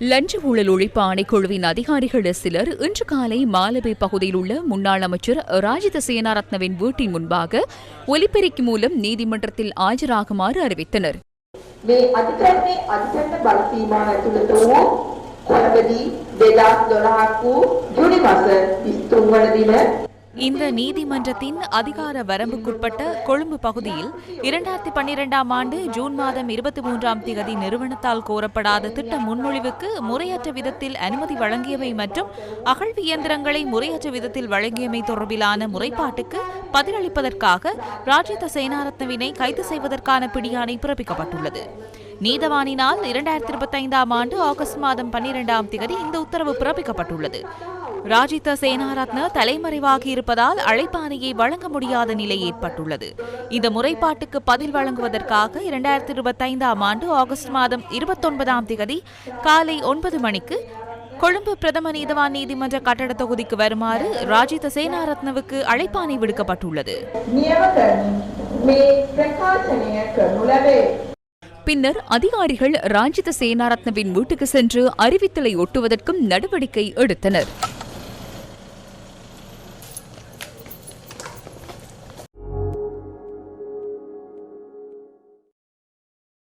லஞ்ச ஊழல் ஒழிப்பு ஆணைக்குழுவின் அதிகாரிகள் சிலர் இன்று காலை மாலபே பகுதியில் உள்ள முன்னாள் அமைச்சர் ராஜித சேனாரத்னவின் வீட்டின் முன்பாக ஒலிபெருக்கி மூலம் நீதிமன்றத்தில் ஆஜராகுமாறு அறிவித்தனர் මේ අධිකරණයේ අධිකරණ බල සීමාව ඇතුළත වූ කොළඹදී දෙදස් දොළහක් වූ ජුනි මස විස්තුන් වන දින இந்த நீதிமன்றத்தின் அதிகார வரம்புக்குட்பட்ட கொழும்பு பகுதியில் இரண்டாயிரத்தி பன்னிரெண்டாம் ஆண்டு ஜூன் மாதம் இருபத்தி மூன்றாம் தேதி நிறுவனத்தால் கோரப்படாத திட்ட முன்மொழிவுக்கு முறையற்ற விதத்தில் அனுமதி வழங்கியமை மற்றும் அகழ்வு இயந்திரங்களை முறையற்ற விதத்தில் வழங்கியமை தொடர்பிலான முறைப்பாட்டுக்கு பதிலளிப்பதற்காக ராஜித சேனாரத்னவினை கைது செய்வதற்கான பிடியாணை பிறப்பிக்கப்பட்டுள்ளது. நீதவானினால் இரண்டாயிரத்தி இருபத்தைந்தாம் ஆண்டு ஆகஸ்ட் மாதம் பன்னிரெண்டாம் திகதி இந்த உத்தரவு பிறப்பிக்கப்பட்டுள்ளது. ராஜித சேனாரத்ன தலைமறைவாகி இருப்பதால் அழைப்பாணையை வழங்க முடியாத நிலை ஏற்பட்டுள்ளது. இந்த முறைப்பாட்டுக்கு பதில் வழங்குவதற்காக இரண்டாயிரத்தி இருபத்தி ஐந்தாம் ஆண்டு ஆகஸ்ட் மாதம் இருபத்தொன்பதாம் தேதி காலை ஒன்பது மணிக்கு கொழும்பு பிரதம நீதவான் நீதிமன்ற கட்டட தொகுதிக்கு வருமாறு ராஜித சேனாரத்னவுக்கு அழைப்பாணை விடுக்கப்பட்டுள்ளது. பின்னர் அதிகாரிகள் ராஜித சேனாரத்னவின் வீட்டுக்கு சென்று அறிவித்தலை ஒட்டுவதற்கும் நடவடிக்கை எடுத்தனர்.